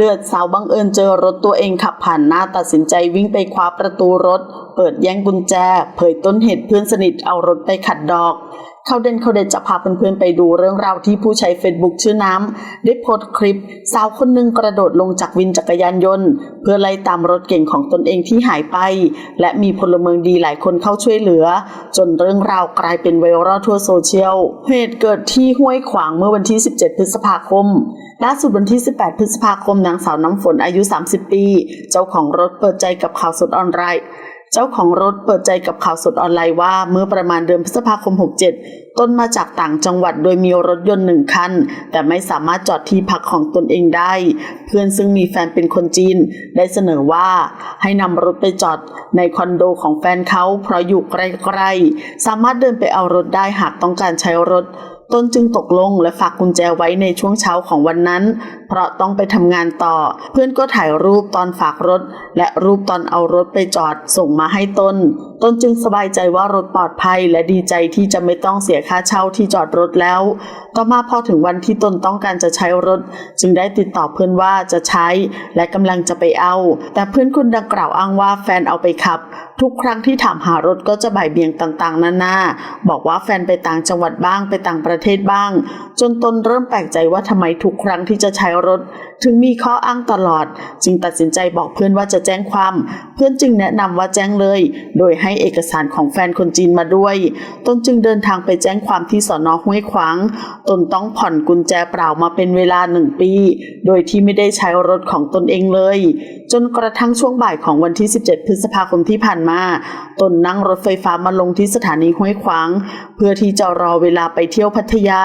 เดือดสาวบังเอิญเจอรถตัวเองขับผ่านหน้าตัดสินใจวิ่งไปคว้าประตูรถ เปิดแย่งกุญแจ เผยต้นเหตุเพื่อนสนิทเอารถไปขัดดอก ขาเด่นเขาเด่นจะพาเพื่อนๆไปดูเรื่องราวที่ผู้ใช้เฟซบุ๊กชื่อน้ำได้โพสต์คลิป สาวคนหนึ่งกระโดดลงจากวินจักรยานยนต์ เพื่อไล่ตามรถเก่งของตนเองที่หายไป และมีพลเมืองดีหลายคนเข้าช่วยเหลือ จนเรื่องราวกลายเป็นไวรัลทั่วโซเชียลเหตุเกิดที่ห้วยขวางเมื่อวันที่ 17 พฤษภาคมล่าสุดวันที่ 18 พฤษภาคมนางสาวน้ำฝนอายุ 30 ปี เจ้าของรถเปิดใจกับข่าวสดออนไลน์ เจ้าของรถเปิดใจกับข่าวสดออนไลน์ว่า เมื่อประมาณเดือนพฤษภาคม 67 ต้นมาจากต่างจังหวัดโดยมีรถยนต์หนึ่งคัน แต่ไม่สามารถจอดที่พักของตนเองได้ เพื่อนซึ่งมีแฟนเป็นคนจีน ได้เสนอว่าให้นำรถไปจอดในคอนโดของแฟนเขาเพราะอยู่ใกล้ๆสามารถเดินไปเอารถได้หากต้องการใช้รถ ตนจึงตกลงและฝากกุญแจไว้ในช่วงเช้าของวันนั้น เพราะต้องไปทำงานต่อ เพื่อนก็ถ่ายรูปตอนฝากรถ และรูปตอนเอารถไปจอดส่งมาให้ตน ตนจึงสบายใจว่ารถปลอดภัยและดีใจที่จะไม่ต้องเสียค่าเช่าที่จอดรถแล้ว ต่อมาพอถึงวันที่ตนต้องการจะใช้รถ จึงได้ติดต่อเพื่อนว่าจะใช้ และกำลังจะไปเอา แต่เพื่อนคนดังกล่าวอ้างว่าแฟนเอาไปขับ ทุกครั้งที่ถามหารถก็จะบ่ายเบี่ยงต่างๆนานาบอกว่าแฟนไปต่างจังหวัดบ้างไปต่างประเทศบ้าง จนตนเริ่มแปลกใจว่าทำไมทุกครั้งที่จะใช้รถ ถึงมีข้ออ้างตลอด จึงตัดสินใจบอกเพื่อนว่าจะแจ้งความ เพื่อนจึงแนะนำว่าแจ้งเลย โดยให้เอกสารของแฟนคนจีนมาด้วย ตนจึงเดินทางไปแจ้งความที่สอนอห้วยขวาง ตนต้องผ่อนกุญแจเปล่ามาเป็นเวลาหนึ่งปี โดยที่ไม่ได้ใช้รถของตนเองเลย จนกระทั่งช่วงบ่ายของวันที่ 17 พฤษภาคมที่ผ่านมา ตนนั่งรถไฟฟ้ามาลงที่สถานีห้วยขวาง เพื่อที่จะรอเวลาไปเที่ยวพัทยา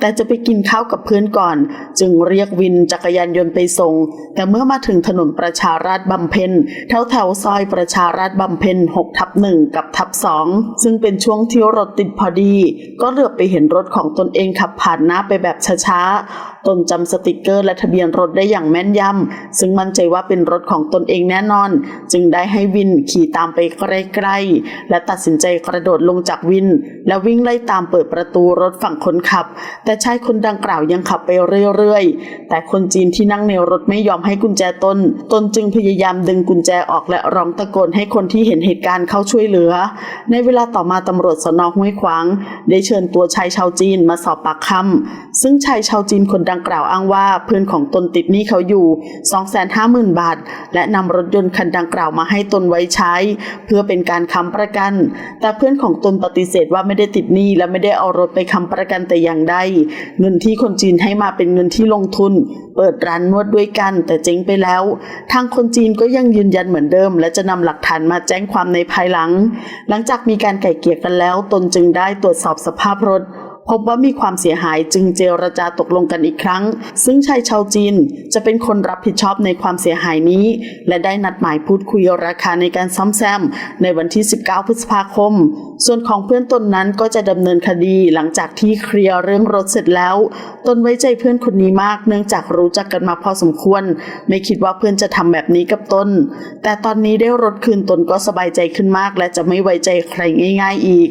แต่จะไปกินข้าวกับเพื่อนก่อน จึงเรียกวินจักรยานยนต์ไปส่ง แต่เมื่อมาถึงถนนประชาราษฎร์บำเพ็ญแถวแถวซอยประชาราษฎร์บำเพ็ญ6ทับ1กับทับ2ซึ่งเป็นช่วงที่รถติดพอดี ก็เหลือบไปเห็นรถของตนเองขับผ่านหน้าไปแบบช้าๆ ตนจำสติกเกอร์และทะเบียนรถได้อย่างแม่นยำซึ่งมั่นใจว่าเป็นรถถของตนเองแน่นอน จึงได้ให้วินขี่ตามไปใกล้ๆและตัดสินใจกระโดดลงจากวิน และวิ่งไล่ตามเปิดประตูรถฝั่งคนขับ แต่ชายคนดังกล่าวยังขับไปเรื่อยๆ แต่คนจีนที่นั่งในรถไม่ยอมให้กุญแจตน ตนจึงพยายามดึงกุญแจออกและร้องตะโกนให้คนที่เห็นเหตุการณ์เข้าช่วยเหลือ ในเวลาต่อมาตำรวจสนห้วยขวาง ได้เชิญตัวชายชาวจีนมาสอบปากคำซึ่งชายชาวจีนคนดังกล่าวอ้างว่าเพื่อนของตนติดหนี้เขาอยู่ 250,000 บาทและนำรถยนต์คันดังกล่าวมาให้ตนไว้ใช้ เพื่อเป็นการค้ำประกัน แต่เพื่อนของตนปฏิเสธว่าไม่ได้ติดหนี้และไม่ได้เอารถไปค้ำประกันแต่อย่างใดเงินที่คนจีนให้มาเป็นเงินที่ลงทุน เปิดร้านนวดด้วยกัน แต่เจ๊งไปแล้ว ทางคนจีนก็ยังยืนยันเหมือนเดิม และจะนำหลักฐานมาแจ้งความในภายหลัง หลังจากมีการไก่เกลี่ยกันแล้ว ตนจึงได้ตรวจสอบสภาพรถ พบว่ามีความเสียหายจึงเจรจาตกลงกันอีกครั้ง ซึ่งชายชาวจีนจะเป็นคนรับผิดชอบในความเสียหายนี้ และได้นัดหมายพูดคุยราคาในการซ่อมแซม ในวันที่ 19 พฤษภาคม ส่วนของเพื่อนตนนั้นก็จะดำเนินคดีหลังจากที่เคลียร์เรื่องรถเสร็จแล้ว ตนไว้ใจเพื่อนคนนี้มากเนื่องจากรู้จักกันมาพอสมควร ไม่คิดว่าเพื่อนจะทำแบบนี้กับตน แต่ตอนนี้ได้รถคืนตนก็สบายใจขึ้นมาก และจะไม่ไว้ใจใครง่าย ๆ อีก